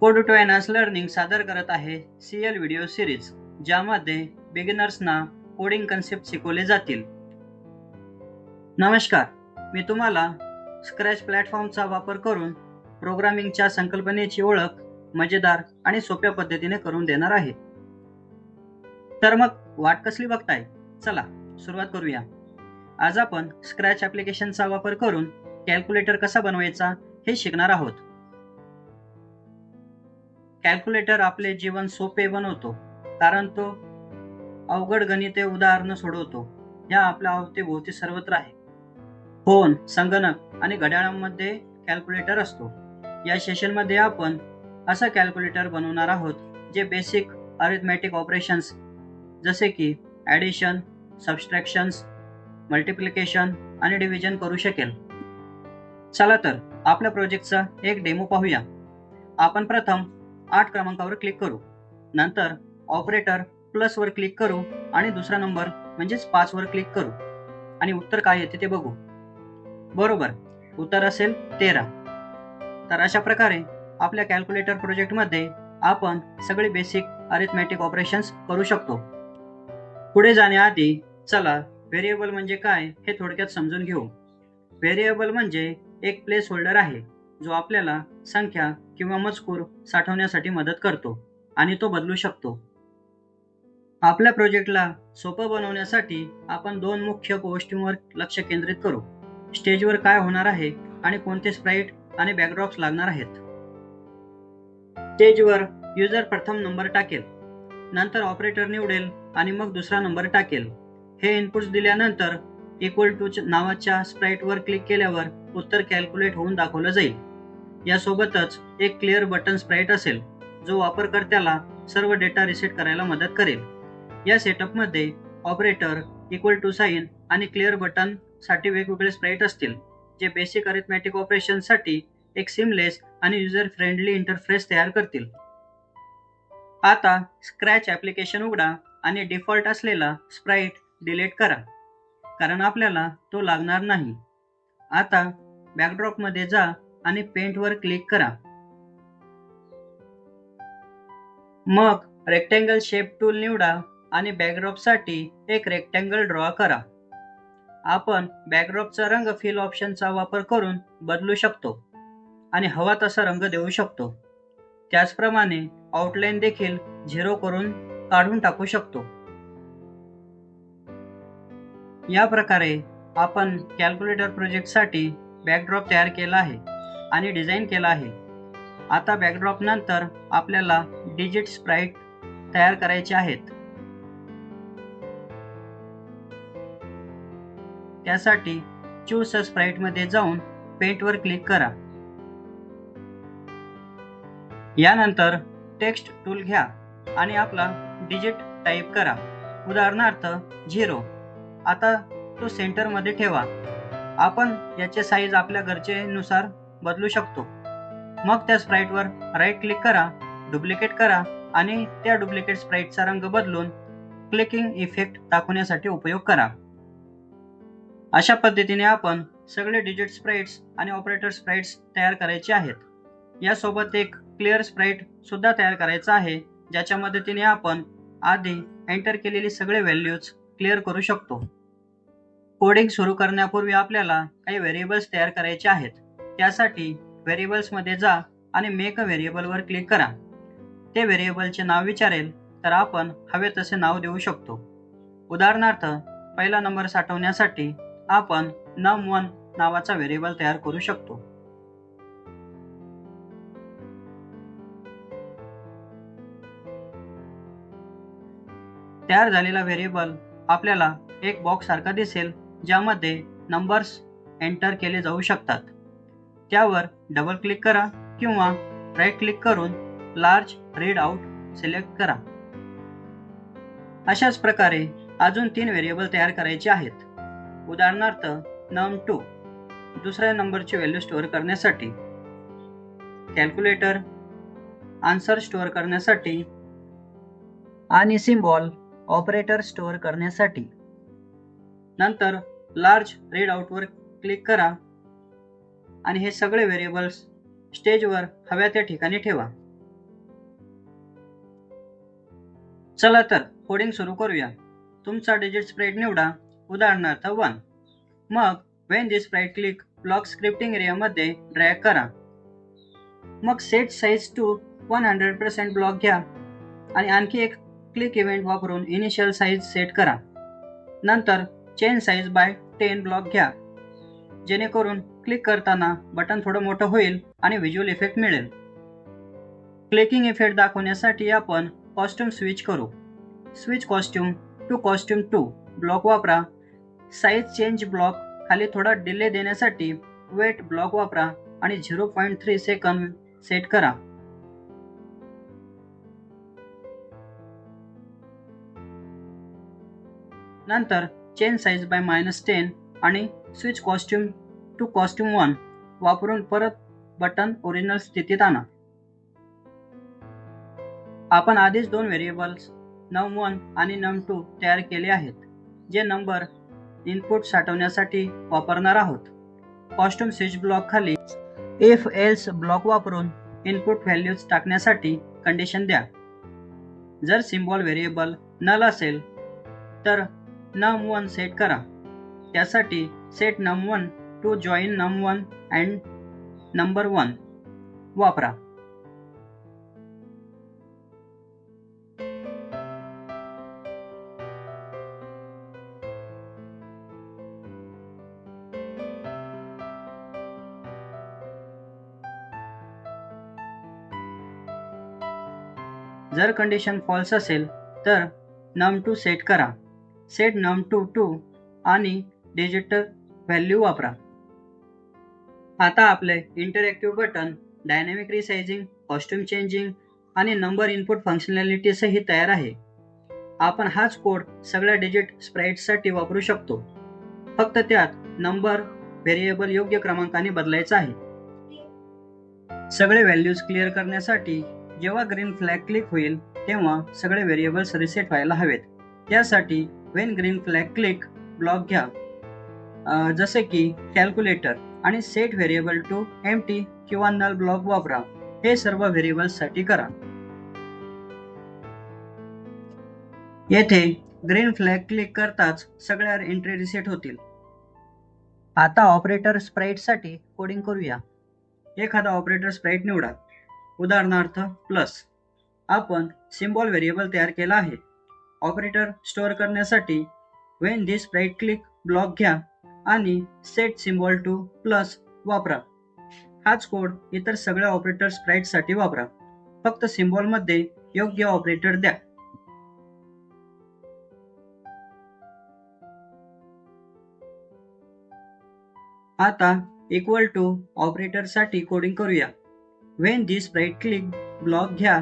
Code to enhance learning सादर करत आहे सी एल व्हिडिओ सिरीज ज्यामध्ये बिगिनर्सना कोडिंग कन्सेप्ट शिकवले जातील. नमस्कार मी तुम्हाला स्क्रॅच प्लॅटफॉर्मचा वापर करून प्रोग्रामिंगच्या संकल्पनेची ओळख मजेदार आणि सोप्या पद्धतीने करून देणार आहे. तर मग वाट कसली बघताय? चला सुरुवात करूया. आज आपण स्क्रॅच ॲप्लिकेशनचा वापर करून कॅल्क्युलेटर कसा बनवायचा हे शिकणार आहोत. कॅल्क्युलेटर आपले जीवन सोपे बनवतो कारण तो अवघड गणिते उदाहरणं सोडवतो. या आपल्या अवतीभोवती सर्वत्र आहे. फोन संगणक आणि घड्याळांमध्ये कॅल्क्युलेटर असतो. या सेशनमध्ये आपण असं कॅल्क्युलेटर बनवणार आहोत जे बेसिक अरिथमॅटिक ऑपरेशन्स जसे की ॲडिशन सबस्ट्रॅक्शन्स मल्टिप्लिकेशन आणि डिव्हिजन करू शकेल. चला तर आपल्या प्रोजेक्टचा एक डेमो पाहूया. आपण प्रथम आठ क्रमांकावर क्लिक करू. नंतर ऑपरेटर प्लसवर क्लिक करू आणि दुसरा नंबर म्हणजेच पाचवर क्लिक करू. आणि उत्तर काय येते ते बघू. बरोबर. उत्तर असेल तेरा. तर अशा प्रकारे आपल्या कॅल्क्युलेटर प्रोजेक्टमध्ये आपण सगळे बेसिक अरिथमॅटिक ऑपरेशन्स करू शकतो. पुढे जाण्याआधी चला व्हेरिएबल म्हणजे काय हे थोडक्यात समजून घेऊ. व्हेरिएबल म्हणजे एक प्लेस होल्डर आहे जो आपल्याला संख्या किंवा मजकूर साठवण्यासाठी मदत करतो आणि तो बदलू शकतो. आपल्या प्रोजेक्टला सोपं बनवण्यासाठी आपण दोन मुख्य गोष्टींवर लक्ष केंद्रित करू. स्टेजवर काय होणार आहे आणि कोणते स्प्राईट आणि बॅकड्रॉप्स लागणार आहेत? स्टेजवर युजर प्रथम नंबर टाकेल नंतर ऑपरेटर निवडेल आणि मग दुसरा नंबर टाकेल. हे इनपुट्स दिल्यानंतर इक्वल टू नावाच्या स्प्राईटवर क्लिक केल्यावर उत्तर कॅल्क्युलेट होऊन दाखवलं जाईल. यासोबतच एक क्लिअर बटन स्प्राईट असेल जो वापरकर्त्याला सर्व डेटा रिसेट करायला मदत करेल. या सेटअपमध्ये ऑपरेटर इक्वल टू साईन आणि क्लिअर बटनसाठी वेगवेगळे स्प्राईट असतील जे बेसिक अरिथमॅटिक ऑपरेशनसाठी एक सिमलेस आणि युजर फ्रेंडली इंटरफेस तयार करतील. आता स्क्रॅच ॲप्लिकेशन उघडा आणि डिफॉल्ट असलेला स्प्राईट डिलीट करा कारण आपल्याला तो लागणार नाही. आता बॅकड्रॉपमध्ये जा आणि पेंटवर क्लिक करा. मग रेक्टँगल शेप टूल निवडा आणि बॅकड्रॉपसाठी एक रेक्टँगल ड्रॉ करा. आपण बॅकड्रॉपचा रंग फिल ऑप्शनचा वापर करून बदलू शकतो आणि हवा तसा रंग देऊ शकतो. त्याचप्रमाणे आउटलाईन देखील झिरो करून काढून टाकू शकतो. या प्रकारे आपण कॅल्क्युलेटर प्रोजेक्टसाठी बॅकड्रॉप तयार केला आहे. आणि डिझाईन केला आहे. आता बॅकड्रॉप नंतर आपल्याला डिजिट स्प्राईट तयार करायचे आहेत. त्यासाठी चूज स्प्राईटमध्ये जाऊन पेंटवर क्लिक करा. यानंतर टेक्स्ट टूल घ्या आणि आपला डिजिट टाईप करा. उदाहरणार्थ झिरो आता तो सेंटरमध्ये ठेवा. आपण याचे साईज आपल्या गरजेनुसार बदलू शकतो. मग त्या स्प्राईटवर राईट क्लिक करा डुप्लिकेट करा आणि त्या डुप्लिकेट स्प्राईटचा रंग बदलून क्लिकिंग इफेक्ट दाखवण्यासाठी उपयोग करा. अशा पद्धतीने आपण सगळे डिजिट स्प्राईट्स आणि ऑपरेटर स्प्राईट्स तयार करायचे आहेत. यासोबत एक क्लिअर स्प्राईट सुद्धा तयार करायचा आहे ज्याच्या मदतीने आपण आधी एंटर केलेली सगळे व्हॅल्यूज क्लिअर करू शकतो. कोडिंग सुरू करण्यापूर्वी आपल्याला काही व्हेरिएबल्स तयार करायचे आहेत. त्यासाठी व्हेरिएबल्समध्ये जा आणि मेक अ व्हेरिएबलवर क्लिक करा. ते व्हेरिएबलचे नाव विचारेल तर आपण हवे तसे नाव देऊ शकतो. उदाहरणार्थ पहिला नंबर साठवण्यासाठी आपण नम वन नावाचा व्हेरिएबल तयार करू शकतो. तयार झालेला व्हेरिएबल आपल्याला एक बॉक्स सारखा दिसेल ज्यामध्ये नंबर्स एंटर केले जाऊ शकतात. त्यावर डबल क्लिक करा किंवा राईट क्लिक करून लार्ज रीड आउट सिलेक्ट करा. अशाच प्रकारे अजून तीन व्हेरिएबल तयार करायचे आहेत. उदाहरणार्थ नम टू दुसऱ्या नंबरची व्हॅल्यू स्टोअर करण्यासाठी. कॅल्क्युलेटर आन्सर स्टोअर करण्यासाठी. आणि सिम्बॉल ऑपरेटर स्टोअर करण्यासाठी. नंतर लार्ज रीड आउटवर क्लिक करा. आणि हे सगळे व्हेरिएबल्स स्टेजवर हव्या त्या ठिकाणी ठेवा. चला तर कोडिंग सुरू करूया. तुमचा डिजिट स्प्रेड निवडा. उदाहरणार्थ वन मग when this sprite click block scripting एरियामध्ये ड्रॅग करा. मग set size to one hundred percent block घ्या आणि आणखी एक क्लिक इव्हेंट वापरून इनिशियल साईज सेट करा. नंतर change size by ten block घ्या. जेणेकरून क्लिक करताना बटन थोडं मोठं होईल आणि व्हिज्युअल इफेक्ट मिळेल. क्लिकिंग इफेक्ट दाखवण्यासाठी आपण कॉस्ट्युम स्विच करू. Switch costume to costume two block वापरा. साईज चेंज ब्लॉक खाली थोडा डिले देण्यासाठी वेट ब्लॉक वापरा आणि zero point three second set करा. नंतर change size by minus ten आणि switch costume to costume one वापरून परत बटन ओरिजिनल स्थितीत आणा. आपण आधीच दोन व्हेरिएबल्स नम वन आणि नम टू तयार केले आहेत जे नंबर इनपुट साठवण्यासाठी वापरणार आहोत. कॉस्ट्युम स्विच ब्लॉक खाली इफ एल्स ब्लॉक वापरून इनपुट व्हॅल्यूज टाकण्यासाठी कंडिशन द्या. जर सिम्बॉल व्हेरिएबल नल असेल तर नम वन सेट करा. त्यासाठी set num one to join num one and number one वापरा. जर कंडिशन फॉल्स असेल तर नम टू सेट करा. सेट नम टू टू आणि डिजिटल व्हॅल्यू वापरा. आता आपले interactive button dynamic resizing costume changing and number input फंक्शनॅलिटीसही तयार आहे. आपण हाच कोड सगळ्या डिजिट स्प्राईटसाठी वापरू शकतो. फक्त त्यात नंबर व्हेरिएबल योग्य क्रमांकाने बदलायचा आहे. सगळे व्हॅल्यूज क्लिअर करण्यासाठी जेव्हा ग्रीन फ्लॅग क्लिक होईल तेव्हा सगळे व्हेरिएबल्स रिसेट व्हायला हवेत. त्यासाठी when green flag click block घ्या. जसे की कॅल्क्युलेटर आणि set variable to empty किंवा नल ब्लॉक वापरा. हे सर्व व्हेरिएबल्ससाठी करा. येथे ग्रीन फ्लॅग क्लिक करताच सगळ्या एंट्री रिसेट होतील. आता ऑपरेटर स्प्राईटसाठी कोडिंग करूया. एखादा ऑपरेटर स्प्राईट निवडा. उदाहरणार्थ प्लस आपण सिम्बॉल व्हेरिएबल तयार केला आहे. ऑपरेटर स्टोअर करण्यासाठी when this sprite click block घ्या. आणि सेट सिम्बॉल टू प्लस वापरा. हाच कोड इतर सगळ्या ऑपरेटर स्प्राईटसाठी वापरा. फक्त सिम्बॉलमध्ये योग्य ऑपरेटर द्या. आता इक्वल टू ऑपरेटरसाठी कोडिंग करूया. When this sprite click block घ्या.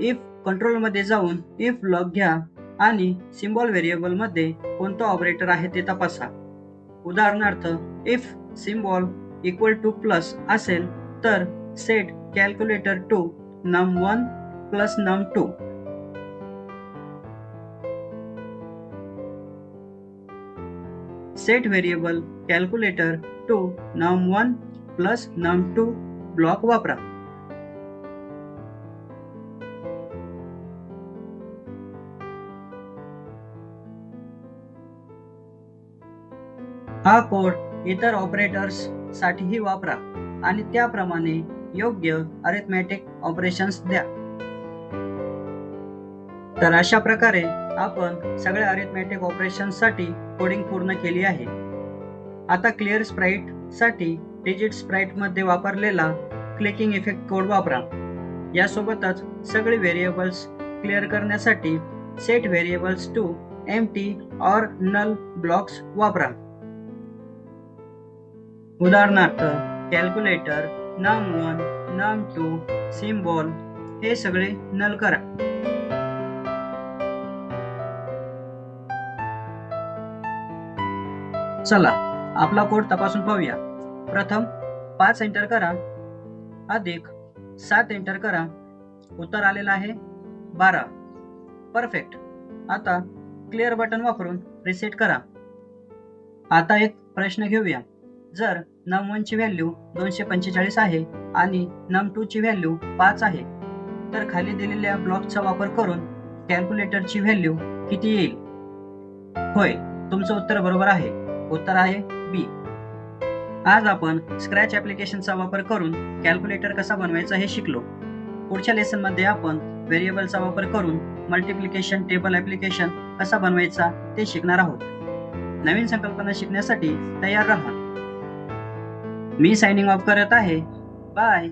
इफ कंट्रोलमध्ये जाऊन इफ ब्लॉक घ्या आणि सिम्बॉल व्हेरिएबलमध्ये कोणतं ऑपरेटर आहे ते तपासा. उदाहरणार्थ if symbol equal to plus असेल तर set calculator to num one plus num two set variable calculator to num one plus num two block वापरा. हा कोड इतर ऑपरेटर्स साठीही वापरा आणि त्याप्रमाणे योग्य अरिथमॅटिक ऑपरेशन्स द्या. तर अशा प्रकारे आपण सगळ्या अरिथमॅटिक ऑपरेशन्ससाठी कोडिंग पूर्ण केली आहे. आता क्लिअर स्प्राईटसाठी डिजिट स्प्राईटमध्ये वापरलेला क्लिकिंग इफेक्ट कोड वापरा. यासोबतच सगळे व्हेरिएबल्स क्लिअर करण्यासाठी set variables to empty or null blocks वापरा. उदाहरणार्थ कॅल्क्युलेटर नम वन नम टू सिम्बॉल हे सगळे नल करा. चला आपला कोड तपासून पाहूया. प्रथम पाच एंटर करा. अधिक सात एंटर करा. उत्तर आलेलं आहे बारा. परफेक्ट आता क्लिअर बटन वापरून रिसेट करा. आता एक प्रश्न घेऊया. जर नम वन ची व्हॅल्यू दोनशे पंचेचाळीस आहे आणि नम टू ची व्हॅल्यू पाच आहे तर खाली दिलेल्या ब्लॉकचा वापर करून कॅल्क्युलेटरची व्हॅल्यू किती येईल? होय तुमचं उत्तर बरोबर आहे. उत्तर आहे बी आज आपण स्क्रॅच ऍप्लिकेशनचा वापर करून कॅल्क्युलेटर कसा बनवायचा हे शिकलो. पुढच्या लेसनमध्ये आपण व्हेरिएबलचा वापर करून मल्टिप्लिकेशन टेबल ऍप्लिकेशन कसा बनवायचा ते शिकणार आहोत. नवीन संकल्पना शिकण्यासाठी तयार राहा. मी सायनिंग ऑफ करत आहे. बाय